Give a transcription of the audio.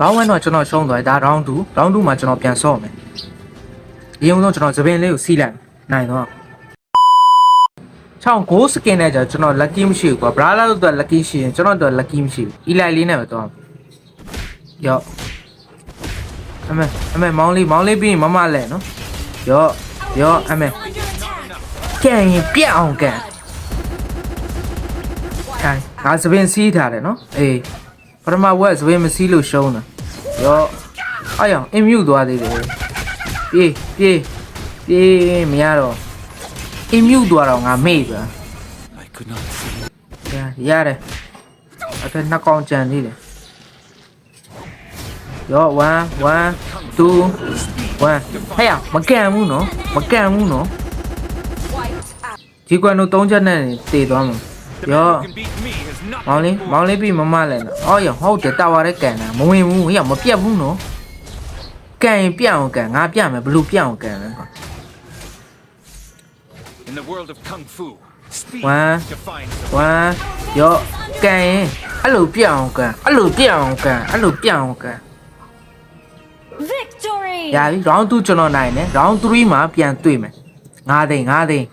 round 1တော့ကျွန်တော်ရှုံးသွားတယ်ဒါ round 2 round 2မှာကျွန်တော်ပြန်ဆော့မယ်ဒီအောင်တော့ကျွန်တော်သပင်လေးကိုစီးလိုက်နိုင်တော့ချောင်း6 skin နဲ့じゃကျွန်တော် lucky မရှိဘူးကွာ brother တို့တော့ lucky ရှိရင်ကျွန်တော်တို့ lucky မရှိဘူး eli လေးနဲ့ပဲတော့ရော့အမေအမေမောင်းလေးမောင်းလေးပြီးရင်မမလဲနော်ရော့ရော့အမေကန်ရင်ပြက်အောင်ကန်ကန်ငါသပင်စီးထားတယ်နော်အေး ပထမဝက်သပင်မစီးလို့ရှုံးတာရော့အားရအောင်အင်မြူသွားသေးတယ်ပြေးပြေးပြေးမရတော့အင်မြူသွားတော့ငါမေ့ပါ I could not see. ရရတယ်အဖေနှစ်ကောင်ကြံနေတယ်ရော1 1 2 1ဟဲ့ရမကန်ဘူးနော်မကန်ဘူးနော်ဒီကွမ်တို့၃ချက်နဲ့တည်သွားမှာ ရော Who can beat me is not မောင်လေးမောင်လေးပြီးမမလဲနော်အော်ရဟုတ်တယ်တာဝါတဲ့ကန်တာမဝင်ဘူးဟဲ့မပြတ်ဘူးနော်ကန်ရင်ပြတ်အောင်ကန်ငါပြတ်မယ်ဘလို့ပြတ်အောင်ကန်လဲ in the world of kung fu. Speed One. defines the 1ရောကန်ရင်အဲ့လိုပြတ်အောင်ကန်အဲ့လိုပြတ်အောင်ကန်အဲ့လိုပြတ်အောင်ကန် Victory! ရပြီ round 2ကျွန်တော်နိုင်တယ် round 3မှာပြန်တွေ့မယ်9သိန်း9သိန်း